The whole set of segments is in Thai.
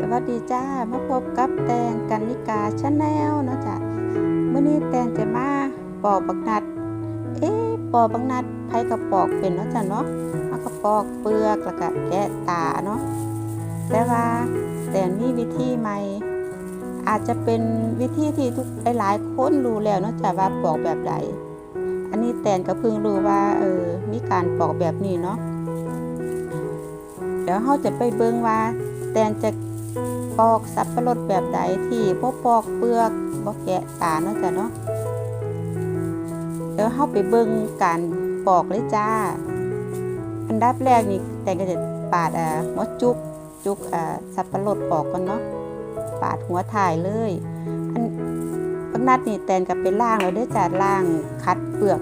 สวัสดีจ้ามาพบกับแตงกันนิกาชาแนลเนาะจ้ะเมื่อนี้แตงจะมาปอกบักนัด เอ๊ะปอกบักนัดไผกระปอกเป็นเนาะจ้ะเนาะเอากระปอกเปลือกแล้วก็แกะตาเนาะแต่ว่าแต่มีวิธีใหม่ อาจจะเป็นวิธีที่ทุกหลายๆคนรู้แล้วเนาะจ้ะว่าปอกแบบใดอันนี้แตนก็เพิ่งรู้ว่าเออมีการปอกแบบนี้เนาะเดี๋ยวเราจะไปเบิ่งว่าแตนจะ ปอกสับปะรดแบบใดที่บ่ปอกเปลือกบ่แกะตาเนาะจ้ะเนาะเดี๋ยวเราไปเบิ่งการปอกเลยจ้า อันดับแรกนี่แตนก็จะปาดอ่าหัวจุกจุกอ่าสับปะรดออกก่อนเนาะปาดหัวถ่ายเลยอันบักนัดนี่แตนก็ไปล้างแล้วเด้จ้ะล้างคัดเปลือก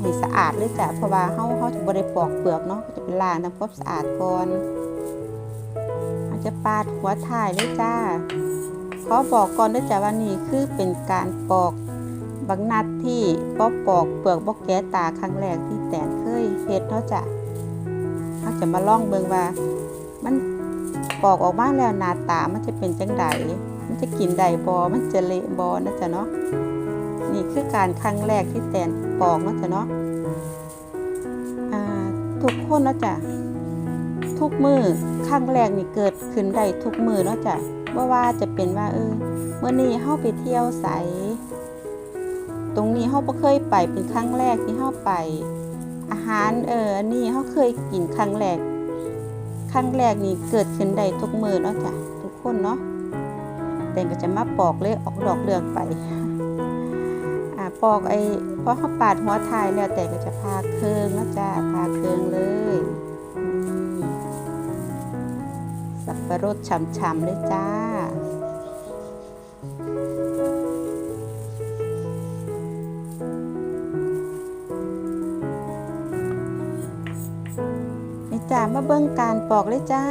ให้สะอาดเลยจ้ะเพราะว่าเฮาเฮาจะบ่ได้ปอกเปลือกเนาะก็จะไปล้างทำความสะอาดก่อน จะปาดหัวถ่ายเลยจ้าขอบอกก่อนด้วยจ้ะว่านี่คือเป็นการปอกบักนัดที่บ่ปอกเปลือกบ่แกะตาครั้งแรกที่แตนเคยเฮ็ดเนาะจ้ะเราจะมาล่องเบิงว่า มันปอกออกมาแล้วหน้าตามันจะเป็นจังไดมันจะกินได้บ่มันจะเละบ่นะจ๊ะเนาะนี่คือการครั้งแรกที่แตนปอกนะจ้ะเนาะทุกคนนะจ้ะทุกมือ ครั้งแรกนี่เกิดขึ้นได้ทุกมือเนาะจ้ะบ่าว่าจะเป็นว่าเออเมื่อนี้เฮาไปเที่ยวไสตรงนี้เฮาบ่เคยไปเป็นครั้งแรกที่เฮาไป อาหารเอออันนี้เฮาเคยกินครั้งแรกครั้งแรกนี่เกิดขึ้นได้ทุกมือเนาะจ้ะทุกคนเนาะแต่ก็จะมาปอกเลยออกดอกเรืองไปอ่าปอกไอ้เพอเขาปาดหัวทายแล้วแต่ก็จะพาเคืองเนาะจ้ะพาเคืองเลย สับปะรดฉ่ำๆเลยจ้า นี่จ้ามาเบิ่งการปอกเลยจ้า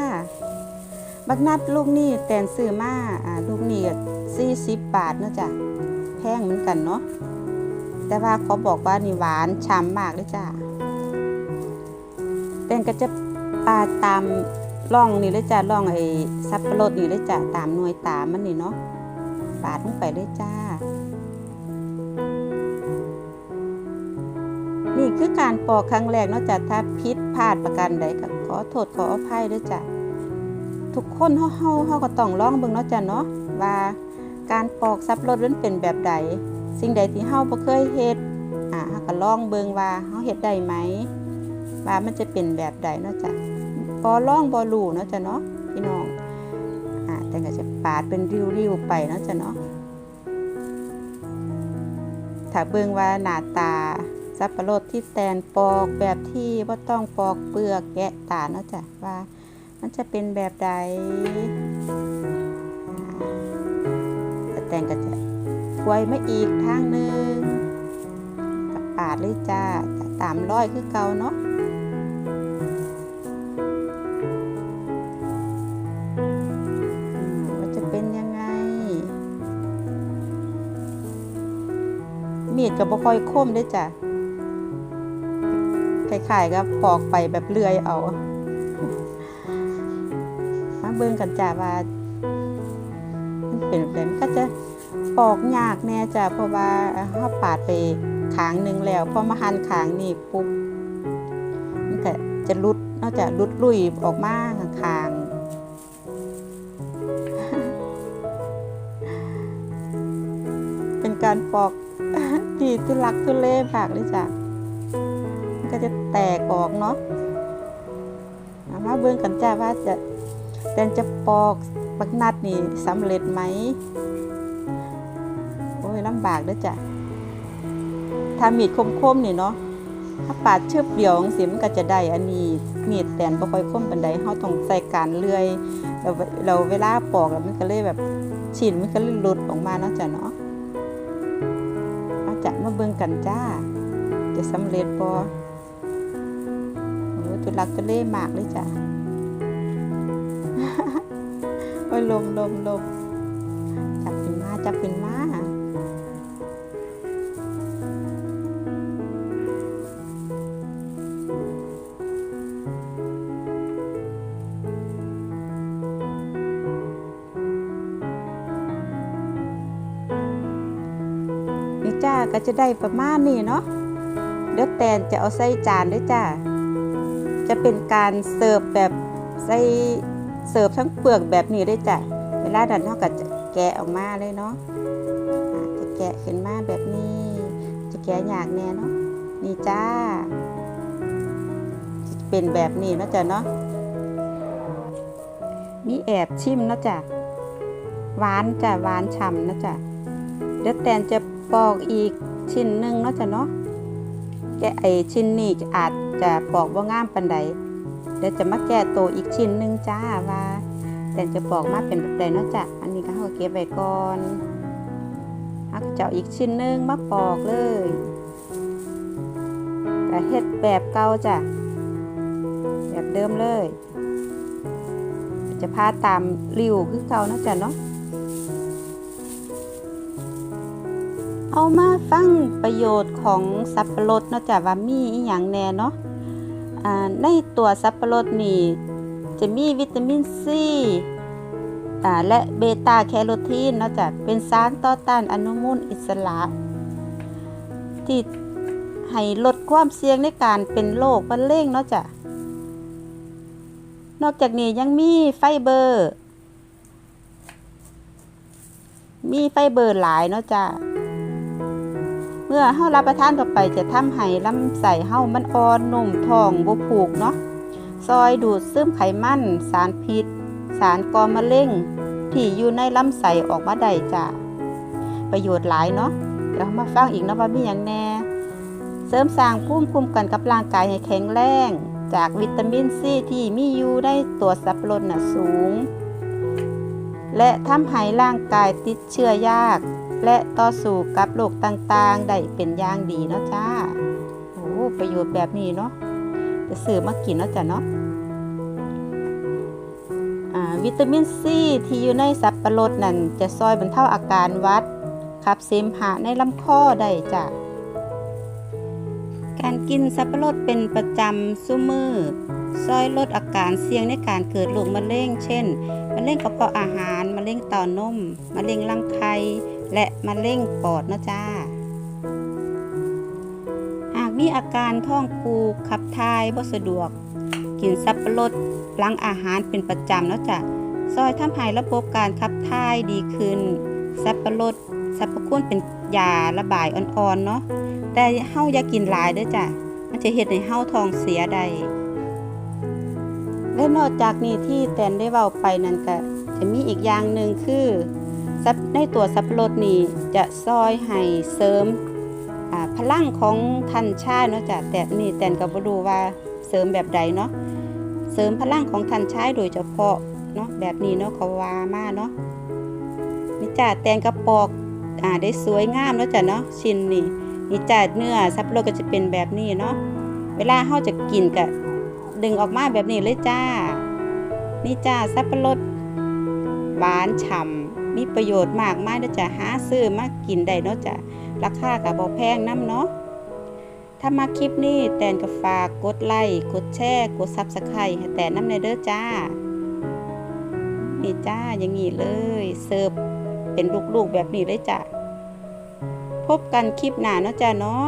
บักนัดลูกนี่แตนซื้อมาอ่าลูกนี่สี่สิบบาทเนาะจ้ะแพงเหมือนกันเนาะ แต่ว่าเขาบอกว่านี่หวานฉ่ำมากเลยจ้าแตนก็จะปาตาม ร่องนี่เลยจ้าร่องไอ้สับปะรดนี่เลยจ้าตามหน่วยตามมันนี่เนาะปาดลงไปเลยจ้า นี่คือการปอกครั้งแรกเนาะจ้ะถ้าพิษพลาดประกันใดก็ขอโทษขออภัยด้วยจ้ะทุกคนเฮาเฮาเฮาก็ต้องล่องเบิ่งเนาะจ้ะเนาะว่าการปอกซับรถมันเป็นแบบใด สิ่งใดที่เฮาบ่เคยเฮ็ดอ่าเฮาก็ลองเบิ่งว่าเฮาเฮ็ดได้ไหมว่ามันจะเป็นแบบใดเนาะจ้ะ บ่ลองบ่รู้เนาะจ้ะเนาะพี่น้องอ่าแต่ก็จะปาดเป็นริ้วๆไปเนาะจ้ะเนาะถ้าเบิ่งว่าหน้าตาสับปะรดที่แตนปอกแบบที่ว่าต้องปอกเปลือกแกะตาเนาะจ้ะว่า มันจะเป็นแบบใดแต่แตงก็จะควยไม่อีกทางหนึ่งกับปาดเลยจ้าตามร้อยคือเก่าเนาะ กับบ่ค่อยคมเด้จ้ะคล้ายๆกับปอกไปแบบเลื่อยเอา มาเบิ่งกันจ้าว่ามันเป็นแบบมันก็จะปอกยากแน่จ้ะเพราะว่าเฮาปาดไปขางหนึ่งแล้วพอมาหั่นขางนี่ปุ๊บมันก็จะหลุดนอกจากหลุดลุยออกมาขางเป็นการปอก ที่ทุลักทุเลมากเลยจ้ะมันก็จะแตกออกเนาะมาเบิ่งกันจ้าว่าจะแตนจะปอกบักนัดนี่สำเร็จไหมโอ้ยลำบากด้อจ้ะถ้ามีดคมๆนี่เนาะถ้าปาดเชือบเดียวจังซี่มันก็จะได้อันนี้มีดแตนบ่ค่อยคมปานใดเฮาต้องใส่การเลื่อยเราเวลาปอกแล้วมันก็เลยแบบชิ้นมันก็เลยหลุดออกมาเนาะจ้ะเนาะ จะมาเบิ่งกันจ้า จะสำเร็จบ่โอ้ยตุลักตุเล่มากเลยจ้ะโอ้ยลมลมลมจับขึ้นมาจับขึ้นมา ก็จะได้ประมาณนี้เนาะเดี๋ยวแตนจะเอาใส่จานด้วยจ้าจะเป็นการเสิร์ฟแบบใส่เสิร์ฟทั้งเปลือกแบบนี้ด้วยจ้ะเวลาดันเท่ากับจะแกะออกมาเลยเนาะจะแกะขึ้นมาแบบนี้ จะแกะยากแน่เนาะนี่จ้าจะเป็นแบบนี้นะจ้ะเนาะมีแอบชิมนะจ้ะหวานจ้ะหวานฉ่ำนะจ้ะเดี๋ยวแตนจะ ปอกอีกชิ้นหนึ่งเนาะจ้ะเนาะแกไอชิ้นนี้อาจจะปอกว่างามปันใดเดี๋ยวจะมาแก้ตัวอีกชิ้นหนึ่งจ้าว่า แต่จะปอกมาเป็นแบบใดเนาะจ้ะอันนี้ก็เขาเก็บไว้ก่อนฮักเจ้าอีกชิ้นหนึ่งมาปอกเลยก็เฮ็ดแบบเก่าจ้ะแบบเดิมเลย จะพาตามริวคือเก่าเนาะจ้ะเนาะ เอามาฟังประโยชน์ของสับปะรดเนาะจ้ะว่ามีอีหยังแน่เนาะในตัวสับปะรดนี่จะมีวิตามินซีและเบต้าแคโรทีนเนาะจ้ะเป็นสารต่อต้านอนุมูลอิสระ ที่ให้ลดความเสี่ยงในการเป็นโรคมะเร็งเนาะจ้ะนอกจากนี้ยังมีไฟเบอร์ มีไฟเบอร์หลายเนาะจ้ะ มื่อเฮารับประทานเข้าไปจะทำให้ลำไส้เฮามันอ่อนนุ่มท้องบ่ผูกเนาะซอยดูดซึมไขมัน สารพิษ สารก่อมะเร็งที่อยู่ในลำไส้ออกมาได้จ้ะประโยชน์หลายเนาะเดี๋ยวเรามาฟังอีกเนาะว่ามีหยังแน่ เสริมสร้างภูมิคุ้มกันกับร่างกายให้แข็งแรง จากวิตามินซีที่มีอยู่ในตัวสับปะรดน่ะสูง และทำให้ร่างกายติดเชื้อยาก และต่อสู้กับโรคต่างๆ ได้เป็นอย่างดีเนาะจ้าโอ้ประโยชน์แบบนี้เนาะจะซื้อมากินเนาะจ้ะเนาะวิตามินซีที่อยู่ในสับปะรดนั่นจะซอยบรรเทาอาการวัดขับเสมหะในลำคอได้จ้ะการกินสับปะรดเป็นประจำซุมือซอยลดอาการเสี่ยงในการเกิดโรคมะเร็ง เช่น มะเร็งกระเพาะอาหาร มะเร็งต้านม มะเร็งรังไข่ และมะเร็งปอดนะจ้า หากมีอาการท้องผูกขับถ่ายบ่สะดวก กินสับปะรดหลังอาหารเป็นประจำเนาะจ้ะซอยทำให้ระบบการขับถ่ายดีขึ้น สับปะรดสรรพคุณเป็นยาระบายอ่อนๆเนาะแต่เฮาอย่ากินหลายเด้อจ้ะมันจะเฮ็ดให้เฮาท้องเสียได้และนอกจากนี้ที่แตนได้เว้าไปนั่นก็จะมีอีกอย่างหนึ่งคือ ในตัวสับปะรดนี่จะซอยให้เสริมพลังของท่านชาเนาะจ้ะแต่นี่แตนก็บ่รู้ว่าเสริมแบบใดเนาะเสริมพลังของท่านชายโดยเฉพาะเนาะแบบนี้เนาะเขาว่ามาเนาะนี่จ้ะแตนกระปอกอ่าได้สวยงามแล้วจ้ะเนาะชิ้นนี่นี่จ้าเนื้อสับปะรดก็จะเป็นแบบนี้เนาะเวลาเฮาจะกินก็ดึงออกมาแบบนี้เลยจ้า นี่จ้าสับปะรดหวานฉ่ำ มีประโยชน์มากมายเด้อจ้าหาซื้อมากินได้เนาะจ้าราคาก็บ่แพงน้ำเนาะถ้ามาคลิปนี้แตนก็ฝากกดไลค์กดแชร์กดซับสไครต์ให้แตนน้ำในเด้อจ้านี่จ้าอย่างนี้เลยเสิร์ฟเป็นลูกๆแบบนี้เลยจ้าพบกันคลิปหน้าเนาะจ้าเนาะ